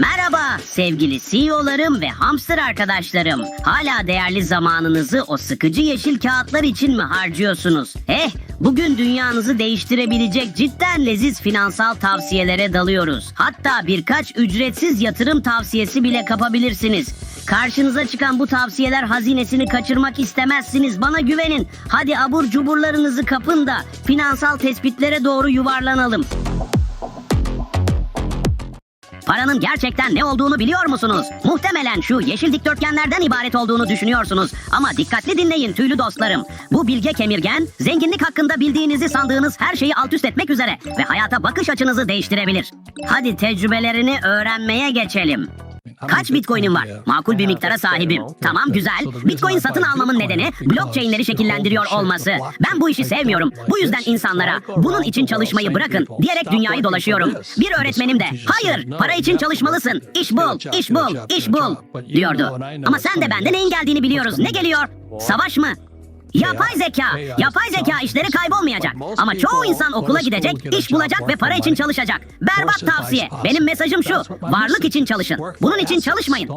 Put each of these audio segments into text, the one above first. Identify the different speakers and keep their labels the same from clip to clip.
Speaker 1: Merhaba sevgili CEO'larım ve hamster arkadaşlarım. Hala değerli zamanınızı o sıkıcı yeşil kağıtlar için mi harcıyorsunuz? Eh, bugün dünyanızı değiştirebilecek cidden leziz finansal tavsiyelere dalıyoruz. Hatta birkaç ücretsiz yatırım tavsiyesi bile kapabilirsiniz. Karşınıza çıkan bu tavsiyeler hazinesini kaçırmak istemezsiniz. Bana güvenin. Hadi abur cuburlarınızı kapın da finansal tespitlere doğru yuvarlanalım. Paranın gerçekten ne olduğunu biliyor musunuz? Muhtemelen şu yeşil dikdörtgenlerden ibaret olduğunu düşünüyorsunuz. Ama dikkatli dinleyin tüylü dostlarım. Bu bilge kemirgen, zenginlik hakkında bildiğinizi sandığınız her şeyi alt üst etmek üzere ve hayata bakış açınızı değiştirebilir. Hadi tecrübelerini öğrenmeye geçelim. Kaç bitcoin'im var? Makul bir miktara sahibim. Tamam güzel. Bitcoin satın almamın nedeni blockchain'leri şekillendiriyor olması. Ben bu işi sevmiyorum. Bu yüzden insanlara bunun için çalışmayı bırakın diyerek dünyayı dolaşıyorum. Bir öğretmenim de hayır para için çalışmalısın. İş bul, iş bul, iş bul diyordu. Ama sen de benden neyin geldiğini biliyoruz. Ne geliyor? Savaş mı? Yapay zeka. Yapay zeka işleri kaybolmayacak. Ama çoğu insan okula gidecek, iş bulacak ve para için çalışacak. Berbat tavsiye. Benim mesajım şu. Varlık için çalışın. Bunun için çalışmayın.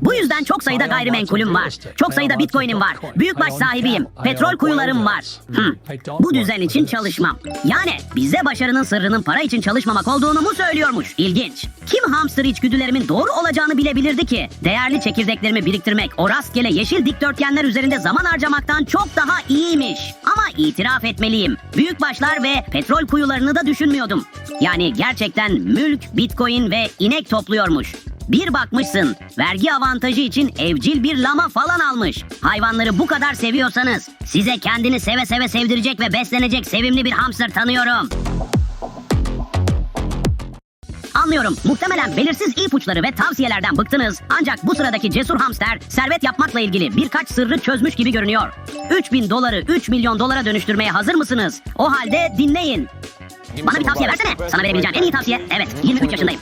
Speaker 1: Bu yüzden çok sayıda gayrimenkulüm var. Çok sayıda bitcoin'im var. Büyükbaş sahibiyim. Petrol kuyularım var. Hmm. Bu düzen için çalışmam. Yani bize başarının sırrının para için çalışmamak olduğunu mu söylüyormuş? İlginç. Kim hamster içgüdülerimin doğru olacağını bilebilirdi ki? Değerli çekirdeklerimi biriktirmek o rastgele yeşil dikdörtgenler üzerinde zaman harcamaktan çok daha iyiymiş. Ama itiraf etmeliyim. Büyükbaşlar ve petrol kuyularını da düşünmüyordum. Yani gerçekten mülk, bitcoin ve inek topluyormuş. Bir bakmışsın vergi avantajı için evcil bir lama falan almış. Hayvanları bu kadar seviyorsanız size kendini seve seve sevdirecek ve beslenecek sevimli bir hamster tanıyorum. Anlıyorum. Muhtemelen belirsiz ipuçları ve tavsiyelerden bıktınız. Ancak bu sıradaki cesur hamster servet yapmakla ilgili birkaç sırrı çözmüş gibi görünüyor. 3000 doları 3 milyon dolara dönüştürmeye hazır mısınız? O halde dinleyin. Bana bir tavsiye versene. Sana verebileceğim en iyi tavsiye. Evet, 23 yaşındayım.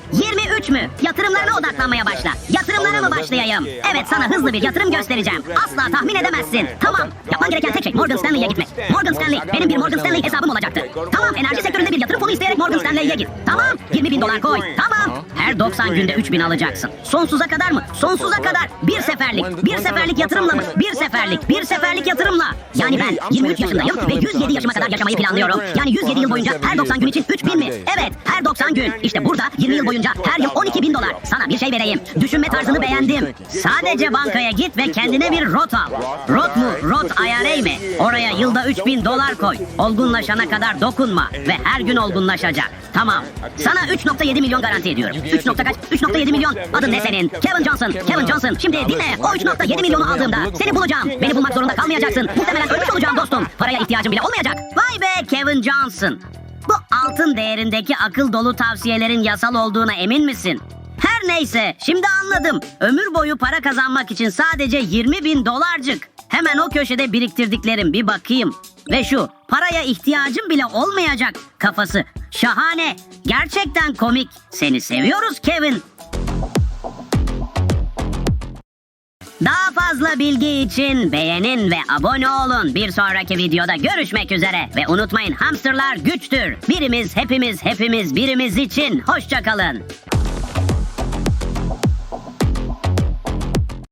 Speaker 1: 23 mü? Yatırımlarına odaklanmaya başla. Yatırımlara mı başlayayım? Evet, sana hızlı bir yatırım göstereceğim. Asla tahmin edemezsin. Tamam. Yapman gereken tek şey Morgan Stanley'e gitmek. Morgan Stanley, benim bir Morgan Stanley hesabım olacaktı. Tamam, enerji sektöründe bir yatırım fonu isteyerek Morgan Stanley'e git. Tamam, 20 bin dolar koy. Tamam. Her 90 günde 3 bin alacaksın. Sonsuza kadar mı? Sonsuza kadar. Bir seferlik. Bir seferlik yatırımla mı? Bir seferlik. Bir seferlik yatırımla. Yani ben 23 yaşındayım ve 107 yaşıma kadar yaşamayı planlıyorum. Yani 107 yıl boyunca her 90 gün için 3 bin mi? Evet, her 90 gün. İşte burada 20 yıl boyunca her yıl 12 bin dolar. Sana bir şey vereyim. Düşünme tarzını beğendim. Sadece bankaya git ve kendine bir rot al. Rot mu? Rot IRA mi? Oraya yılda 3 bin dolar koy. Olgunlaşana kadar dokunma ve her gün olgunlaşacak. Tamam. Sana 3.7 milyon garanti ediyorum. 3. nokta kaç? 3.7 milyon. Adın ne senin? Kevin Johnson. Kevin Johnson. Şimdi dinle. O 3.7 milyonu aldığımda seni bulacağım. Beni bulmak zorunda kalmayacaksın. Muhtemelen ölmüş olacağım dostum. Paraya ihtiyacım bile olmayacak. Vay be Kevin Johnson. Bu altın değerindeki akıl dolu tavsiyelerin yasal olduğuna emin misin? Her neyse şimdi anladım. Ömür boyu para kazanmak için sadece 20 bin dolarcık. Hemen o köşede biriktirdiklerim bir bakayım. Ve şu paraya ihtiyacım bile olmayacak kafası. Şahane. Gerçekten komik. Seni seviyoruz Kevin. Daha fazla bilgi için beğenin ve abone olun. Bir sonraki videoda görüşmek üzere. Ve unutmayın hamsterlar güçtür. Birimiz hepimiz hepimiz birimiz için. Hoşçakalın.